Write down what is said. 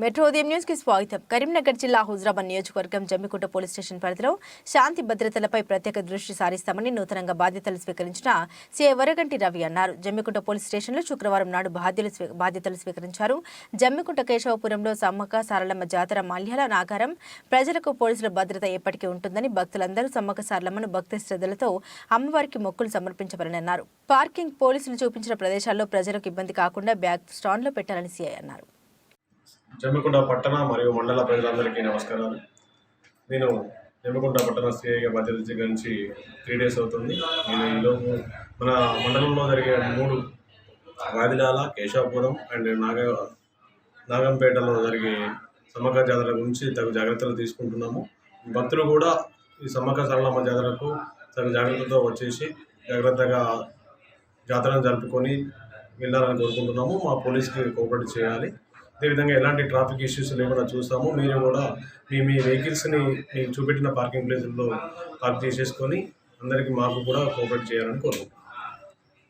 Metro ఉదయం న్యూస్కి స్వాగతం. కరీంనగర్ జిల్లా హుజరాబాద్ నియోజకవర్గం జమ్మికుంట పోలీస్ స్టేషన్ పరిధిలో శాంతి భద్రతలపై ప్రత్యేక దృష్టి సారిస్తామని నూతనంగా బాధ్యతలు స్వీకరించిన సీఐ వరగంటి రవి అన్నారు. జమ్మికుంట పోలీస్ స్టేషన్లో శుక్రవారం నాడు బాధ్యులు బాధ్యతలు స్వీకరించారు. జమ్మికుంట కేశవపురంలో సమ్మక్క సారలమ్మ జాతర మాల్యాల నాగారం ప్రజలకు పోలీసుల భద్రత ఎప్పటికీ ఉంటుందని భక్తులందరూ సమ్మక్క సారలమ్మను భక్తి శ్రద్ధలతో అమ్మవారికి మొక్కులు సమర్పించవాలని అన్నారు. పార్కింగ్ పోలీసులు చూపించిన ప్రదేశాల్లో ప్రజలకు ఇబ్బంది కాకుండా బ్యాగ్ స్టాండ్లో పెట్టాలని సీఐ అన్నారు. జమ్మికుంట పట్టణ మరియు మండల ప్రజలందరికీ నమస్కారాలు. నేను జమ్మికుంట పట్టణ సిఐగా బాధ్యత స్వీకరించి త్రీ డేస్ అవుతుంది. నేను ఈలోపు మన మండలంలో జరిగే మూడు వాదిలాల కేశవపురం అండ్ నాగ నాగంపేటలో జరిగే సమ్మక జాతర గురించి తగు జాగ్రత్తలు తీసుకుంటున్నాము. భక్తులు కూడా ఈ సమ్మక సరళమ్మ జాతరకు తగు జాగ్రత్తతో వచ్చేసి జాగ్రత్తగా జాతరను జరుపుకొని వెళ్ళాలని కోరుకుంటున్నాము. మా పోలీస్కి కోఆపరేట్ చేయాలి. అదేవిధంగా ఎలాంటి ట్రాఫిక్ ఇష్యూస్ లేకుండా చూస్తాము. మీరు కూడా మీ మీ వెహికల్స్ని మీకు చూపెట్టిన పార్కింగ్ ప్లేసుల్లో పార్క్ చేసేసుకొని అందరికీ మాకు కూడా కోఆపరేట్ చేయాలని కోరుకుంటున్నాం.